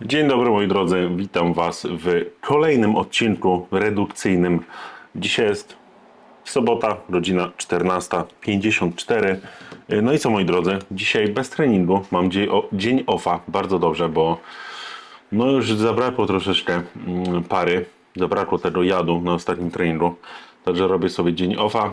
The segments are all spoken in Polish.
Dzień dobry moi drodzy, witam Was w kolejnym odcinku redukcyjnym. Dzisiaj jest sobota, godzina 14.54. No i co moi drodzy, dzisiaj bez treningu, mam dzień, o, dzień offa, bardzo dobrze, bo no już zabrakło troszeczkę mm, pary, zabrakło tego jadu na ostatnim treningu, także robię sobie dzień offa.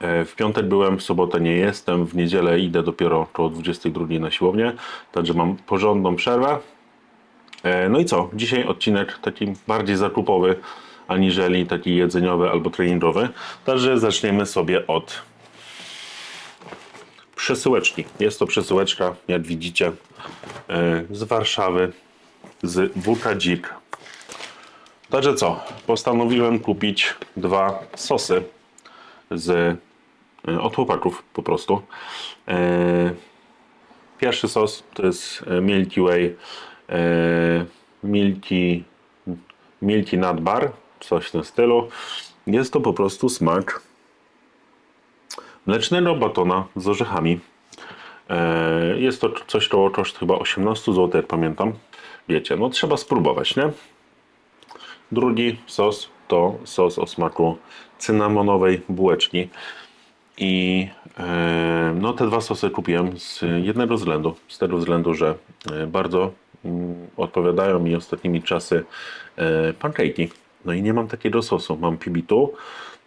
E, W piątek byłem, w sobotę nie jestem, w niedzielę idę dopiero około 22 na siłownię, także mam porządną przerwę. E, No i co? Dzisiaj odcinek taki bardziej zakupowy, aniżeli taki jedzeniowy albo treningowy. Także zaczniemy sobie od przesyłeczki. Jest to przesyłeczka, jak widzicie, e, z Warszawy, z WK Dzik. Także co? Postanowiłem kupić dwa sosy z, e, od chłopaków po prostu. Pierwszy sos to jest Milky Way e, Milky, Milky Nut Bar, coś w tym stylu. Jest to po prostu smak mlecznego batona z orzechami. E, jest to coś koło koszt chyba 18 zł, jak pamiętam. Wiecie, no trzeba spróbować, nie? Drugi sos to sos o smaku cynamonowej bułeczki. I e, no, te dwa sosy kupiłem z jednego względu. Z tego względu, że bardzo odpowiadają mi ostatnimi czasy e, pancake'i. No i nie mam takiego sosu. Mam pibitu,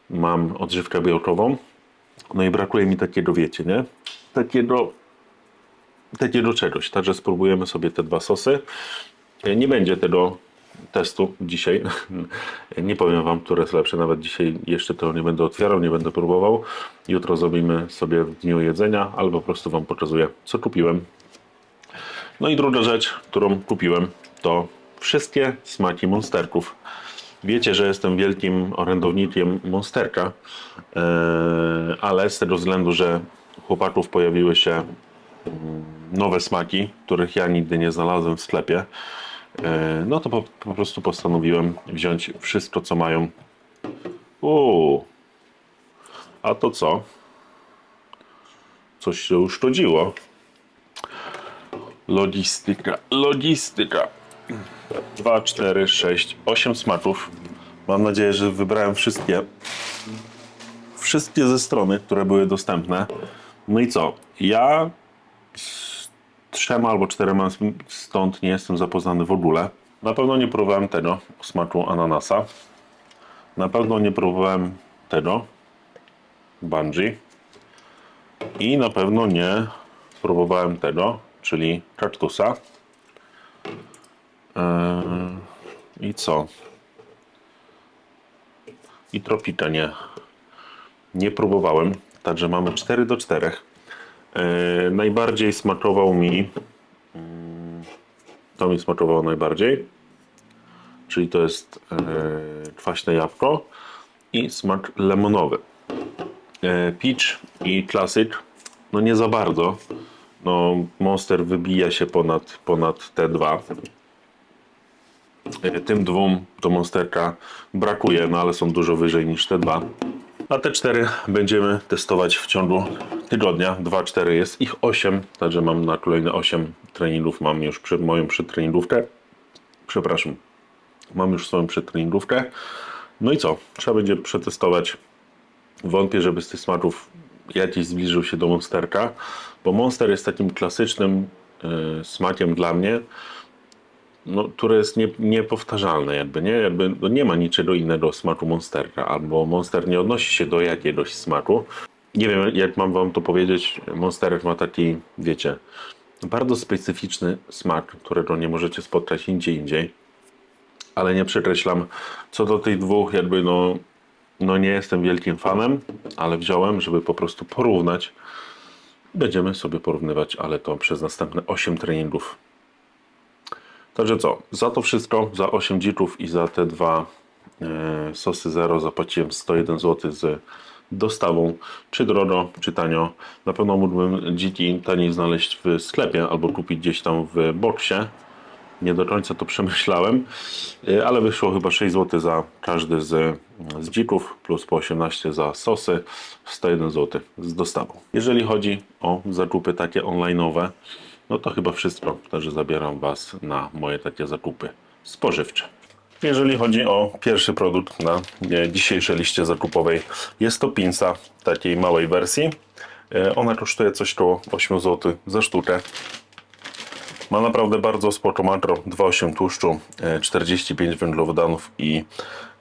mam odżywkę białkową. No i brakuje mi takiego, wiecie, nie? Takiego, takiego czegoś. Także spróbujemy sobie te dwa sosy. E, Nie będzie tego testu dzisiaj. Nie powiem Wam, które jest lepsze. Nawet dzisiaj jeszcze to nie będę otwierał, nie będę próbował. Jutro zrobimy sobie w dniu jedzenia, albo po prostu Wam pokazuję, co kupiłem. No i druga rzecz, którą kupiłem, to wszystkie smaki monsterków. Wiecie, że jestem wielkim orędownikiem monsterka, eee, ale z tego względu, że chłopaków pojawiły się mm, nowe smaki, których ja nigdy nie znalazłem w sklepie, E, No to po, po prostu postanowiłem wziąć wszystko, co mają. Uuu. A to co? Coś się uszkodziło. Logistyka, logistyka. 2, 4, 6, 8 smaków. Mam nadzieję, że wybrałem wszystkie. Wszystkie ze strony, które były dostępne. No i co? Ja trzema albo czterema stąd nie jestem zapoznany w ogóle. Na pewno nie próbowałem tego o smaku ananasa. Na pewno nie próbowałem tego bungee. I na pewno nie próbowałem tego, czyli kaktusa. Eee, I co? I tropika nie. Nie próbowałem. Także mamy 4 do 4. E, najbardziej smakował mi. mm, To mi smakowało najbardziej. Czyli to jest e, kwaśne jabłko i smak lemonowy. E, peach i Classic, no nie za bardzo. No, Monster wybija się ponad, ponad te dwa. E, Tym dwóm do Monsterka brakuje, no ale są dużo wyżej niż te dwa. A te cztery będziemy testować w ciągu tygodnia. 2-4 jest ich 8, także mam na kolejne 8 treningów. Mam już przed moją przedtreningówkę. Przepraszam, mam już swoją przedtreningówkę. No i co? Trzeba będzie przetestować. Wątpię, żeby z tych smaków jakiś zbliżył się do Monsterka, bo Monster jest takim klasycznym y, smakiem dla mnie, no, które jest nie, niepowtarzalne jakby, nie? Jakby, no nie ma niczego innego smaku Monsterka, albo Monster nie odnosi się do jakiegoś smaku. Nie wiem, jak mam wam to powiedzieć, Monsterek ma taki, wiecie, bardzo specyficzny smak, którego nie możecie spotkać indziej indziej, ale nie przekreślam. Co do tych dwóch, jakby no, no nie jestem wielkim fanem, ale wziąłem, żeby po prostu porównać. Będziemy sobie porównywać, ale to przez następne 8 treningów Także co, za to wszystko, za 8 dzików i za te dwa e, sosy zero zapłaciłem 101 zł z dostawą, czy drogo, czy tanio. Na pewno mógłbym dziki taniej znaleźć w sklepie albo kupić gdzieś tam w boksie. Nie do końca to przemyślałem, e, ale wyszło chyba 6 zł za każdy z, z dzików, plus po 18 za sosy, 101 zł z dostawą. Jeżeli chodzi o zakupy takie online'owe, No to chyba wszystko, także zabieram Was na moje takie zakupy spożywcze. Jeżeli chodzi o pierwszy produkt na e, dzisiejszej liście zakupowej, jest to pinsa takiej małej wersji. E, Ona kosztuje coś koło 8 zł za sztukę. Ma naprawdę bardzo spoko makro, 2,8 tłuszczu, e, 45 węglowodanów i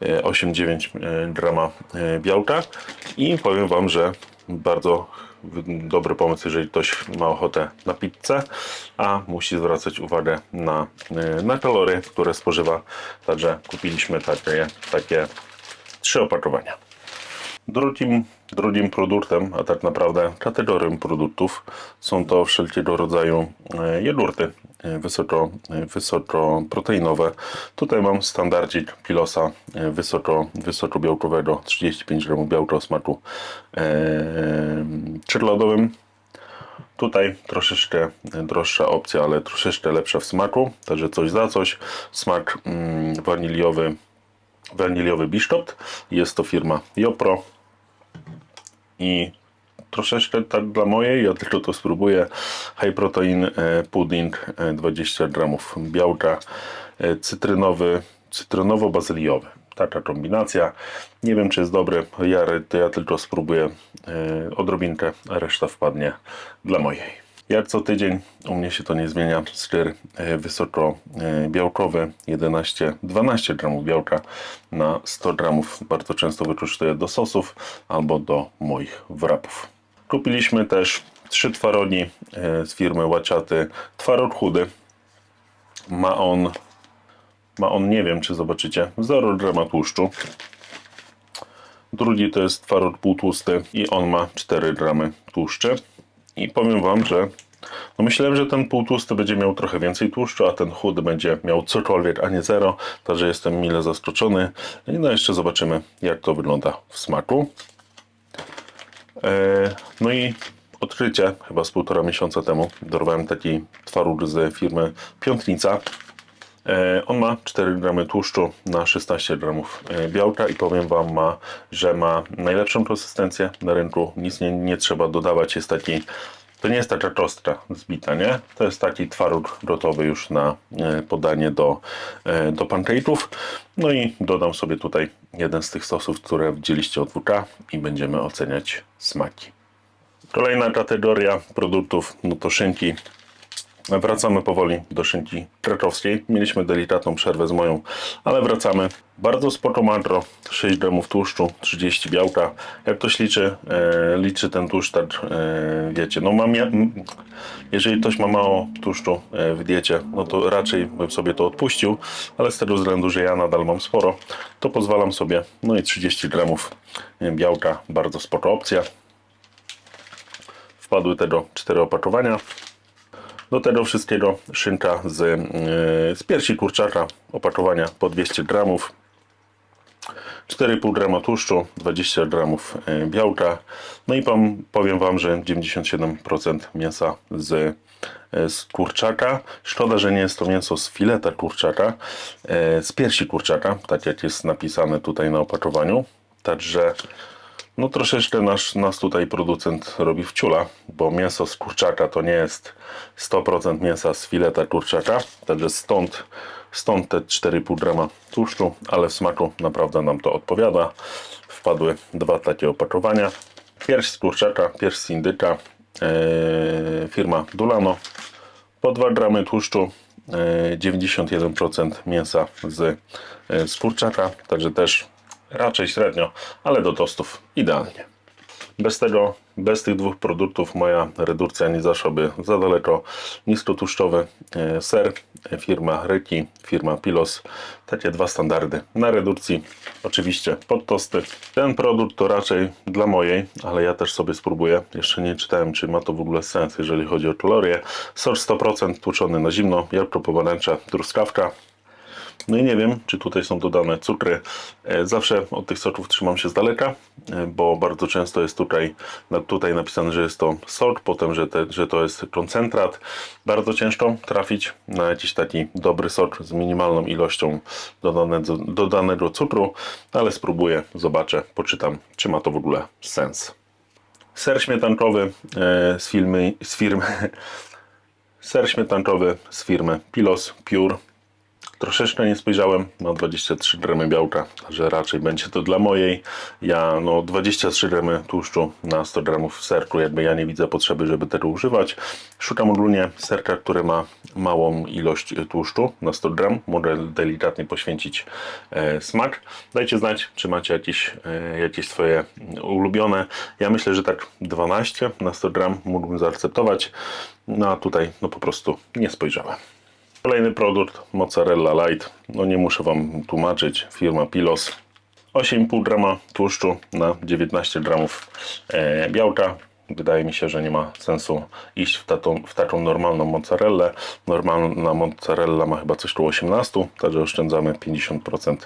e, 8,9 e, grama e, białka. I powiem Wam, że bardzo dobry pomysł, jeżeli ktoś ma ochotę na pizzę, a musi zwracać uwagę na, e, na kalorie, które spożywa. Także kupiliśmy takie, takie trzy opakowania. Drugim, drugim produktem, a tak naprawdę kategorią produktów są to wszelkiego rodzaju e, jogurty e, wysoko, e, wysokoproteinowe. Tutaj mam standardzik Pilosa wysoko, wysokobiałkowego 35 g białka o smaku czekoladowym. Tutaj troszeczkę droższa opcja, ale troszeczkę lepsza w smaku, także coś za coś. Smak mm, waniliowy, waniliowy biszkopt. Jest to firma Jopro i troszeczkę tak dla mojej, ja tylko to spróbuję. High protein e, pudding, e, 20 gramów białka, e, cytrynowy, cytrynowo-bazyliowy. Taka kombinacja. Nie wiem, czy jest dobry. Ja, to ja tylko spróbuję e, odrobinkę, a reszta wpadnie dla mojej. Jak co tydzień u mnie się to nie zmienia. Styr e, wysoko e, białkowy 11-12 gramów białka na 100 gramów. Bardzo często wykorzystuję do sosów albo do moich wrapów. Kupiliśmy też trzy twarogi e, z firmy Łaciaty. Twaróg chudy. Ma on, ma on, nie wiem czy zobaczycie, 0 grama tłuszczu. Drugi to jest twaróg półtłusty i on ma 4 gramy tłuszczy. I powiem Wam, że no myślałem, że ten półtłusty będzie miał trochę więcej tłuszczu, a ten chudy będzie miał cokolwiek, a nie zero. Także jestem mile zaskoczony. I no jeszcze zobaczymy, jak to wygląda w smaku. E, no i odkrycie, chyba z półtora miesiąca temu, dorwałem taki twaróg z firmy Piątnica. E, On ma 4 gramy tłuszczu na 16 gramów e, białka i powiem Wam, ma, że ma najlepszą konsystencję na rynku. Nic nie, nie trzeba dodawać. Jest taki, to nie jest taka kostka zbita, nie? To jest taki twaróg gotowy już na e, podanie do, do pancake'ów. No i dodam sobie tutaj jeden z tych sosów, które widzieliście od WK i będziemy oceniać smaki. Kolejna kategoria produktów, no to szynki Wracamy powoli do szynki krakowskiej. Mieliśmy delikatną przerwę z moją, ale wracamy. Bardzo spoko makro, 6 gramów tłuszczu, 30 białka. Jak ktoś liczy, e, liczy ten tłuszcz, tak e, wiecie, no mam ja, jeżeli ktoś ma mało tłuszczu e, w diecie, no to raczej bym sobie to odpuścił, ale z tego względu, że ja nadal mam sporo, to pozwalam sobie, no i 30 gramów e, białka, bardzo spoko opcja. Wpadły tego 4 opakowania. Do tego wszystkiego szynka z, yy, z piersi kurczaka, opakowania po 200 gramów, 4,5 grama tłuszczu, 20 gramów yy, białka. No i powiem Wam, że 97% mięsa z, yy, z kurczaka. Szkoda, że nie jest to mięso z fileta kurczaka, z piersi kurczaka, tak jak jest napisane tutaj na opakowaniu. Także no troszeczkę nasz, nas tutaj producent robi wciula, bo mięso z kurczaka to nie jest 100% mięsa z fileta kurczaka, także stąd, stąd te 4,5 grama tłuszczu, ale w smaku naprawdę nam to odpowiada. Wpadły dwa takie opakowania. Pierś z kurczaka, pierś z indyka, e, firma Dulano, po 2 gramy tłuszczu, e, 91% mięsa z, e, z kurczaka, także też raczej średnio, ale do tostów idealnie. Bez tego, bez tych dwóch produktów moja redukcja nie zaszłaby za daleko. Niskotłuszczowy e, ser, e, firma Ryki, firma Pilos. Takie dwa standardy na redukcji. Oczywiście pod tosty. Ten produkt to raczej dla mojej, ale ja też sobie spróbuję. Jeszcze nie czytałem, czy ma to w ogóle sens, jeżeli chodzi o kalorie. Sok 100% tłuczony na zimno, jabłko pomarańcza, truskawka. No i nie wiem, czy tutaj są dodane cukry. E, Zawsze od tych soków trzymam się z daleka, e, bo bardzo często jest tutaj, tutaj napisane, że jest to sok, potem, że, te, że to jest koncentrat. Bardzo ciężko trafić na jakiś taki dobry sok z minimalną ilością dodanego, dodanego cukru, ale spróbuję, zobaczę, poczytam, czy ma to w ogóle sens. Ser śmietankowy e, z, filmy, z firmy Ser śmietankowy z firmy Pilos Pure. Troszeczkę nie spojrzałem, ma 23 gramy białka, także raczej będzie to dla mojej. Ja no 23 gramy tłuszczu na 100 gramów serku, jakby ja nie widzę potrzeby, żeby tego używać. Szukam ogólnie serka, który ma małą ilość e, tłuszczu na 100 gram. Mogę delikatnie poświęcić e, smak. Dajcie znać, czy macie jakieś, e, jakieś swoje ulubione. Ja myślę, że tak 12 na 100 gram mógłbym zaakceptować. No a tutaj no po prostu nie spojrzałem. Kolejny produkt mozzarella light. No nie muszę Wam tłumaczyć. Firma Pilos. 8,5 grama tłuszczu na 19 gramów e, białka. Wydaje mi się, że nie ma sensu iść w, taką, w taką normalną mozzarellę. Normalna mozzarella ma chyba coś koło 18, także oszczędzamy 50%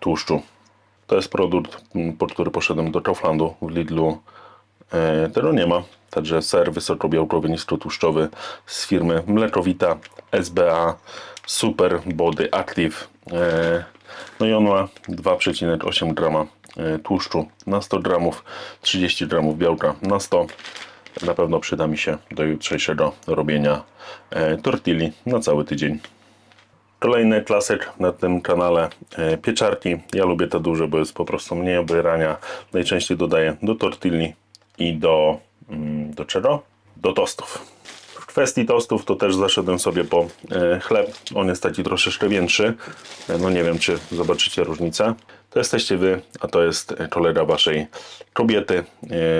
tłuszczu. To jest produkt, po który poszedłem do Kauflandu w Lidlu. E, tego nie ma. Także ser wysokobiałkowy, niskotłuszczowy z firmy Mlekowita SBA Super Body Active. E, no i on ma 2,8 grama e, tłuszczu na 100 gramów, 30 gramów białka na 100. Na pewno przyda mi się do jutrzejszego robienia tortilli na cały tydzień. Kolejny klasyk na tym kanale pieczarki. Ja lubię te duże, bo jest po prostu mniej obierania. Najczęściej dodaję do tortilli i do, mm, do czego? Do tostów. W kwestii tostów to też zaszedłem sobie po e, chleb. On jest taki troszeczkę większy. E, No nie wiem, czy zobaczycie różnicę. To jesteście wy, a to jest kolega waszej kobiety,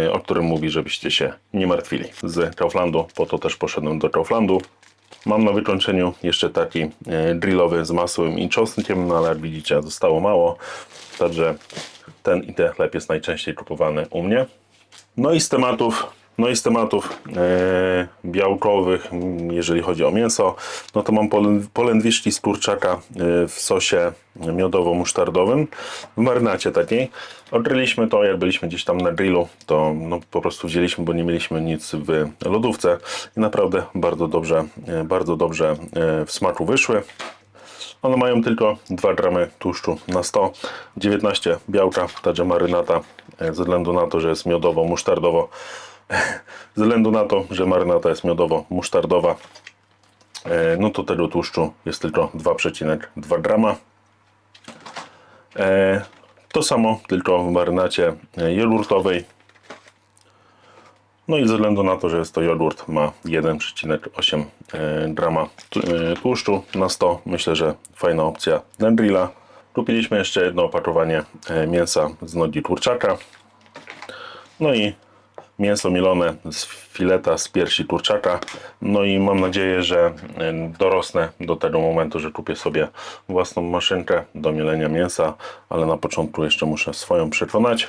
e, o którym mówi, żebyście się nie martwili. Z Kauflandu, po to też poszedłem do Kauflandu. Mam na wykończeniu jeszcze taki drillowy z masłem i czosnkiem, no ale jak widzicie zostało mało, także ten i ten chleb jest najczęściej kupowany u mnie. No i z tematów, no i z tematów e, białkowych, jeżeli chodzi o mięso, no to mam polędwiczki z kurczaka e, w sosie miodowo-musztardowym, w marynacie takiej. Odgryliśmy to, jak byliśmy gdzieś tam na grillu, to no, po prostu wzięliśmy, bo nie mieliśmy nic w lodówce i naprawdę bardzo dobrze, e, bardzo dobrze e, w smaku wyszły. One mają tylko 2 gramy tłuszczu na 100, 19 białka, także marynata, ze względu na to, że jest miodowo-musztardowo, ze względu na to, że marynata jest miodowo-musztardowa, e, no to tego tłuszczu jest tylko 2,2 grama. E, To samo, tylko w marynacie e, jogurtowej. No i ze względu na to, że jest to jogurt, ma 1,8 e, grama e, tłuszczu na 100. Myślę, że fajna opcja na grilla. Kupiliśmy jeszcze jedno opakowanie e, mięsa z nogi kurczaka. No i mięso mielone z fileta z piersi kurczaka. No i mam nadzieję, że e, dorosnę do tego momentu, że kupię sobie własną maszynkę do mielenia mięsa, ale na początku jeszcze muszę swoją przekonać.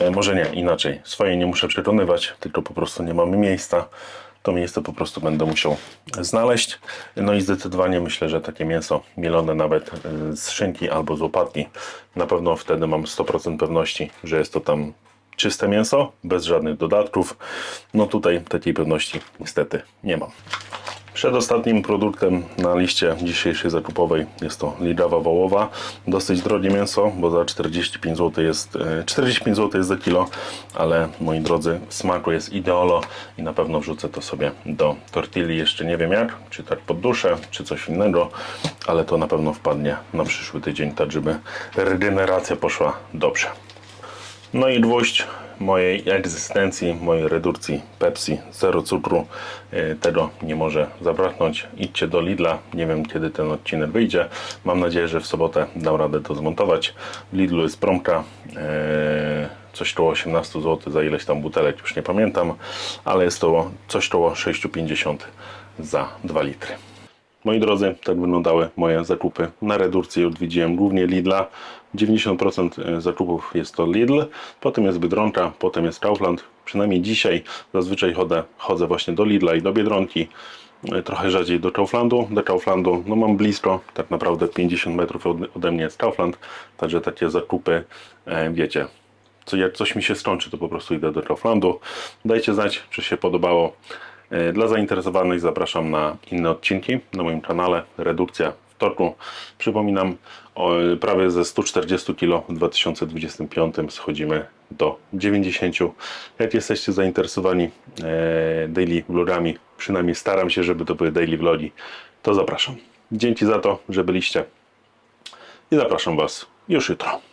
E, Może nie, inaczej. Swoje nie muszę przekonywać, tylko po prostu nie mamy miejsca. To miejsce po prostu będę musiał znaleźć. No i zdecydowanie myślę, że takie mięso mielone nawet e, z szynki albo z łopatki, na pewno wtedy mam 100% pewności, że jest to tam czyste mięso, bez żadnych dodatków. No tutaj takiej pewności niestety nie mam. Przedostatnim produktem na liście dzisiejszej zakupowej jest to ligawa wołowa. Dosyć drogie mięso, bo za 45 zł jest, e, 45 zł jest za kilo, ale moi drodzy, smaku jest ideolo i na pewno wrzucę to sobie do tortilli. Jeszcze nie wiem jak, czy tak pod duszę, czy coś innego, ale to na pewno wpadnie na przyszły tydzień, tak żeby regeneracja poszła dobrze. No i gwóźdź mojej egzystencji, mojej redukcji Pepsi, zero cukru. E, Tego nie może zabraknąć. Idźcie do Lidla. Nie wiem kiedy ten odcinek wyjdzie. Mam nadzieję, że w sobotę dam radę to zmontować. W Lidlu jest promka. e, Coś koło 18 zł za ileś tam butelek, już nie pamiętam, ale jest to coś koło 6,50 za 2 litry. Moi drodzy, tak wyglądały moje zakupy na redukcji. Odwiedziłem głównie Lidla. 90% zakupów jest to Lidl, potem jest Biedronka, potem jest Kaufland. Przynajmniej dzisiaj zazwyczaj chodzę, chodzę właśnie do Lidla i do Biedronki. E, Trochę rzadziej do Kauflandu. Do Kauflandu no mam blisko, tak naprawdę 50 metrów ode mnie jest Kaufland, także takie zakupy, e, wiecie, co, jak coś mi się skończy, to po prostu idę do Kauflandu. Dajcie znać, czy się podobało. E, Dla zainteresowanych zapraszam na inne odcinki na moim kanale. Redukcja w torku. Przypominam, prawie ze 140 kg w 2025 schodzimy do 90. Jak jesteście zainteresowani e, daily vlogami, przynajmniej staram się, żeby to były daily vlogi, to zapraszam. Dzięki za to, że byliście i zapraszam Was już jutro.